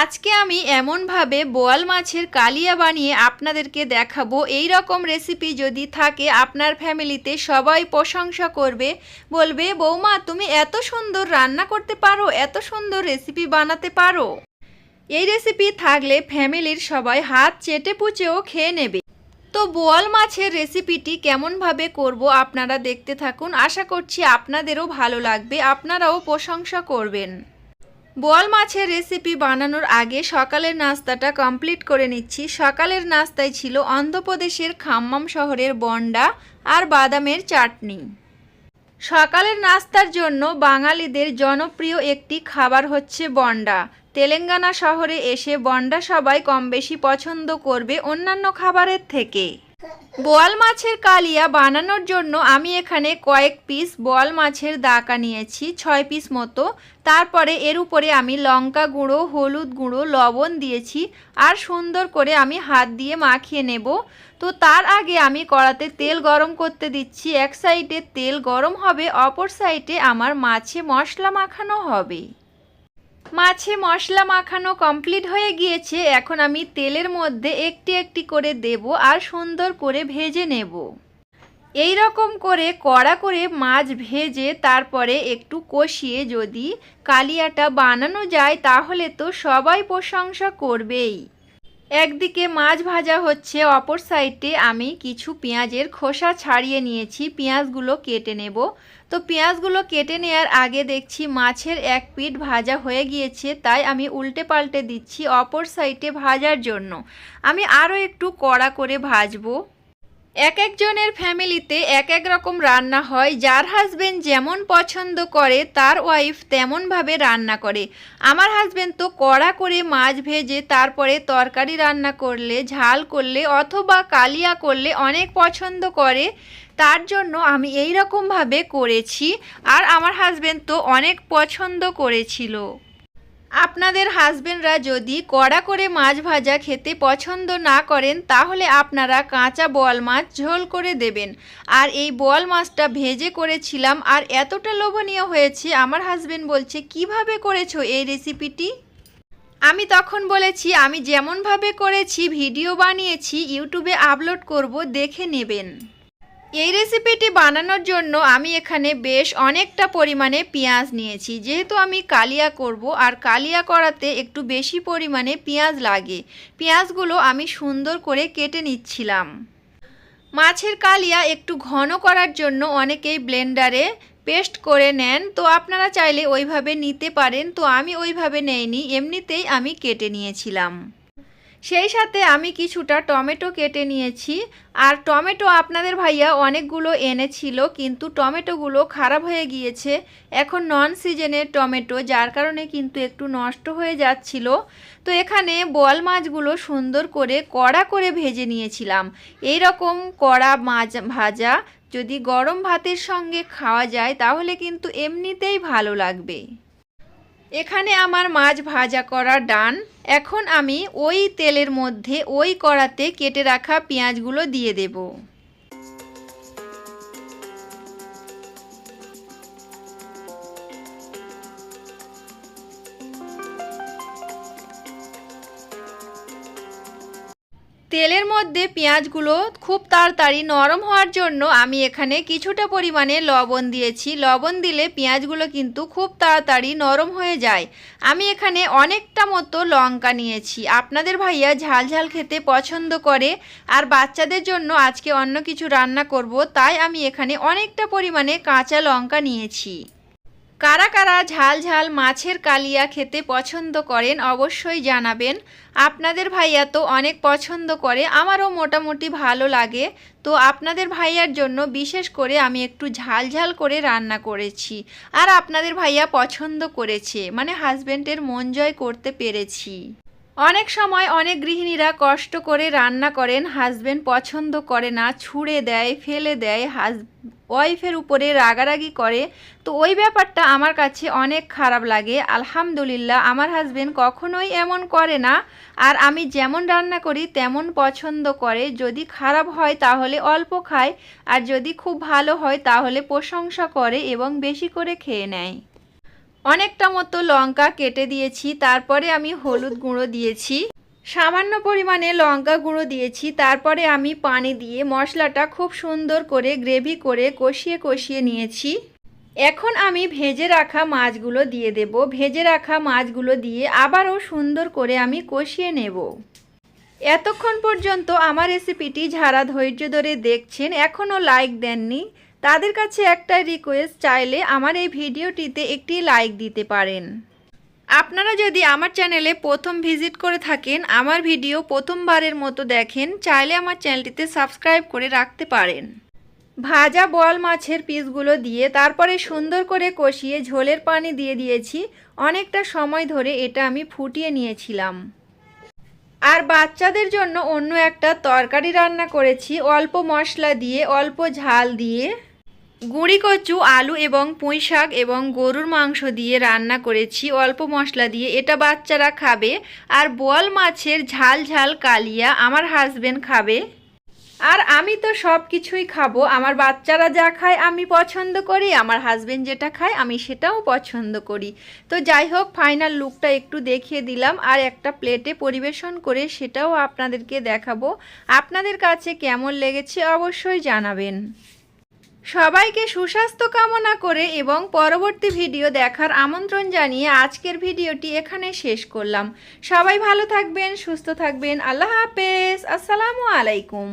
আজকে আমি এমনভাবে বোয়াল মাছের কালিয়া বানিয়ে আপনাদেরকে দেখাবো। এই রকম রেসিপি যদি থাকে, আপনার ফ্যামিলিতে সবাই প্রশংসা করবে। বলবে, বৌমা, তুমি এত সুন্দর রান্না করতে পারো, এত সুন্দর রেসিপি বানাতে পারো। এই রেসিপি থাকলে ফ্যামিলির সবাই হাত চেটে পুচেও খেয়ে নেবে। তো বোয়াল মাছের রেসিপিটি কেমনভাবে করব আপনারা দেখতে থাকুন। আশা করছি আপনাদেরও ভালো লাগবে, আপনারাও প্রশংসা করবেন। বোয়াল মাছের রেসিপি বানানোর আগে সকালের নাস্তাটা কমপ্লিট করে নিচ্ছি। সকালের নাস্তায় ছিল অন্ধ্রপ্রদেশের খাম্মাম শহরের বন্ডা আর বাদামের চাটনি। সকালের নাস্তার জন্য বাঙালিদের জনপ্রিয় একটি খাবার হচ্ছে বন্ডা। তেলেঙ্গানা শহরে এসে বন্ডা সবাই কম বেশি পছন্দ করবে অন্যান্য খাবারের থেকে। বোয়াল মাছের কালিয়া বানানোর জন্য আমি এখানে কয়েক পিস বোয়াল মাছের দাকা নিয়েছি, ছয় পিস মতো। তারপরে এর উপরে আমি লঙ্কা গুঁড়ো, হলুদ গুঁড়ো, লবণ দিয়েছি আর সুন্দর করে আমি হাত দিয়ে মাখিয়ে নেব। তো তার আগে আমি কড়াতে তেল গরম করতে দিচ্ছি। এক সাইডে তেল গরম হবে, অপর সাইডে আমার মাছে মশলা মাখানো হবে। মাছে মশলা মাখানো কমপ্লিট হয়ে গিয়েছে। এখন আমি তেলের মধ্যে একটি একটি করে দেব আর সুন্দর করে ভেজে নেব। এই রকম করে কড়া করে মাছ ভেজে তারপরে একটু কষিয়ে যদি কালিয়াটা বানানো যায়, তাহলে তো সবাই প্রশংসা করবেই। একদিকে মাছ ভাজা হচ্ছে, অপর সাইডে আমি কিছু পেঁয়াজের খোসা ছাড়িয়ে নিয়েছি, পেঁয়াজগুলো কেটে নেব। তো পেঁয়াজগুলো কেটে নেওয়ার আগে দেখছি মাছের এক পিঠ ভাজা হয়ে গিয়েছে, তাই আমি উল্টে পাল্টে দিচ্ছি অপর সাইডে ভাজার জন্য। আমি আরও একটু কড়া করে ভাজবো। এক একজনের ফ্যামিলিতে এক এক রকম রান্না হয়, যার হাজবেন্ড যেমন পছন্দ করে, তার ওয়াইফ তেমনভাবে রান্না করে। আমার হাজবেন্ড তো কড়া করে মাছ ভেজে, তারপরে তরকারি রান্না করলে, ঝাল করলে অথবা কালিয়া করলে অনেক পছন্দ করে, তার জন্য আমি এই রকমভাবে করেছি। আর আমার হাজবেন্ড তো অনেক পছন্দ করেছিল। আপনাদের হাজবেন্ডরা যদি কড়া করে মাছ ভাজা খেতে পছন্দ না করেন, তাহলে আপনারা কাঁচা বোয়াল মাছ ঝোল করে দেবেন। আর এই বোয়াল মাছটা ভেজে করেছিলাম, আর এতটা লোভনীয় হয়েছে, আমার হাজবেন্ড বলছে, কীভাবে করেছ এই রেসিপিটি? আমি তখন বলেছি, আমি যেমনভাবে করেছি, ভিডিও বানিয়েছি, ইউটিউবে আপলোড করব, দেখে নেবেন। এই রেসিপিটি বানানোর জন্য আমি এখানে বেশ অনেকটা পরিমাণে পেঁয়াজ নিয়েছি। যেহেতু আমি কালিয়া করব আর কালিয়া করাতে একটু বেশি পরিমাণে পেঁয়াজ লাগে, পেঁয়াজগুলো আমি সুন্দর করে কেটে নিচ্ছিলাম। মাছের কালিয়া একটু ঘন করার জন্য অনেকেই ব্লেন্ডারে পেস্ট করে নেন। তো আপনারা চাইলে ওইভাবে নিতে পারেন। তো আমি ওইভাবে নেইনি, এমনিতেই আমি কেটে নিয়েছিলাম। সেই সাথে আমি কিছুটা টমেটো কেটে নিয়েছি। আর টমেটো আপনাদের ভাইয়া অনেকগুলো এনেছিল, কিন্তু টমেটোগুলো খারাপ হয়ে গিয়েছে। এখন নন সিজনের টমেটো, যার কারণে কিন্তু একটু নষ্ট হয়ে যাচ্ছিল। তো এখানে বল মাছগুলো সুন্দর করে কড়া করে ভেজে নিয়েছিলাম। এই রকম কড়া মাছ ভাজা যদি গরম ভাতের সঙ্গে খাওয়া যায়, তাহলে কিন্তু এমনিতেই ভালো লাগবে। এখানে আমার মাছ ভাজা করা ডান। এখন আমি ওই তেলের মধ্যে ওই কড়াতে কেটে রাখা পেঁয়াজগুলো দিয়ে দেবো। তেলের মধ্যে পেঁয়াজগুলো খুব তাড়াতাড়ি নরম হওয়ার জন্য আমি এখানে কিছুটা পরিমাণে লবণ দিয়েছি। লবণ দিলে পেঁয়াজগুলো কিন্তু খুব তাড়াতাড়ি নরম হয়ে যায়। আমি এখানে অনেকটা মতো লঙ্কা নিয়েছি। আপনাদের ভাইয়া ঝাল ঝাল খেতে পছন্দ করে। আর বাচ্চাদের জন্য আজকে অন্য কিছু রান্না করব, তাই আমি এখানে অনেকটা পরিমাণে কাঁচা লঙ্কা নিয়েছি। কারা কারা ঝাল ঝাল মাছের কালিয়া খেতে পছন্দ করেন অবশ্যই জানাবেন। আপনাদের ভাইয়া তো অনেক পছন্দ করে, আমারও মোটামুটি ভালো লাগে। তো আপনাদের ভাইয়ার জন্য বিশেষ করে আমি একটু ঝাল ঝাল করে রান্না করেছি। আর আপনাদের ভাইয়া পছন্দ করেছে মানে হাজব্যান্ডের মন জয় করতে পেরেছি। অনেক সময় অনেক গৃহিণীরা কষ্ট করে রান্না করেন হাজব্যান্ড পছন্দ করে না, ছুঁড়ে দেয়, ফেলে দেয় হাজ ওয়াইফের উপরে রাগারাগি করে। তো ওই ব্যাপারটা আমার কাছে অনেক খারাপ লাগে। আলহামদুলিল্লাহ, আমার হাজব্যান্ড কখনোই এমন করে না। আর আমি যেমন রান্না করি, তেমন পছন্দ করে। যদি খারাপ হয়, তাহলে অল্প খায়। আর যদি খুব ভালো হয়, তাহলে প্রশংসা করে এবং বেশি করে খেয়ে নেয়। অনেকটা মতো লঙ্কা কেটে দিয়েছি। তারপরে আমি হলুদ গুঁড়ো দিয়েছি। সামান্য পরিমাণে লঙ্কা গুঁড়ো দিয়েছি, তারপরে আমি পানি দিয়ে মশলাটা খুব সুন্দর করে গ্রেভি করে কষিয়ে কষিয়ে নিয়েছি। এখন আমি ভেজে রাখা মাছগুলো দিয়ে দেব। ভেজে রাখা মাছগুলো দিয়ে আবারও সুন্দর করে আমি কষিয়ে নেব। এতক্ষণ পর্যন্ত আমার রেসিপিটি যারা ধৈর্য ধরে দেখছেন, এখনও লাইক দেননি, তাদের কাছে একটা রিকোয়েস্ট চাইলে আমার এই ভিডিওটিতে একটি লাইক দিতে পারেন। আপনারা যদি আমার চ্যানেলে প্রথম ভিজিট করে থাকেন, আমার ভিডিও প্রথমবারের মতো দেখেন, চাইলে আমার চ্যানেলটিতে সাবস্ক্রাইব করে রাখতে পারেন। ভাজা বোয়াল মাছের পিসগুলো দিয়ে তারপরে সুন্দর করে কষিয়ে ঝোলের পানি দিয়ে দিয়েছি। অনেকটা সময় ধরে এটা আমি ফুটিয়ে নিয়েছিলাম। আর বাচ্চাদের জন্য অন্য একটা তরকারি রান্না করেছি। অল্প মশলা দিয়ে, অল্প ঝাল দিয়ে। গুঁড়ি কচু, আলু এবং পুঁই শাক এবং গরুর মাংস দিয়ে রান্না করেছি। অল্প মশলা দিয়ে। এটা বাচ্চারা খাবে। আর বোয়াল মাছের ঝাল ঝাল কালিয়া আমার হাজবেন্ড খাবে। আর আমি তো সব কিছুই খাব। আমার বাচ্চারা যা খায় আমি পছন্দ করি। আমার হাজবেন্ড যেটা খায় আমি সেটাও পছন্দ করি। তো যাই হোক ফাইনাল লুকটা একটু দেখিয়ে দিলাম। আর একটা প্লেটে পরিবেশন করে সেটাও আপনাদেরকে দেখাবো। আপনাদের কাছে কেমন লেগেছে অবশ্যই জানাবেন। সবাইকে সুস্বাস্থ্য কামনা করে এবং পরবর্তী ভিডিও দেখার আমন্ত্রণ জানিয়ে আজকের ভিডিওটি এখানে শেষ করলাম। সবাই ভালো থাকবেন, সুস্থ থাকবেন। আল্লাহ হাফেজ। আসসালামু আলাইকুম।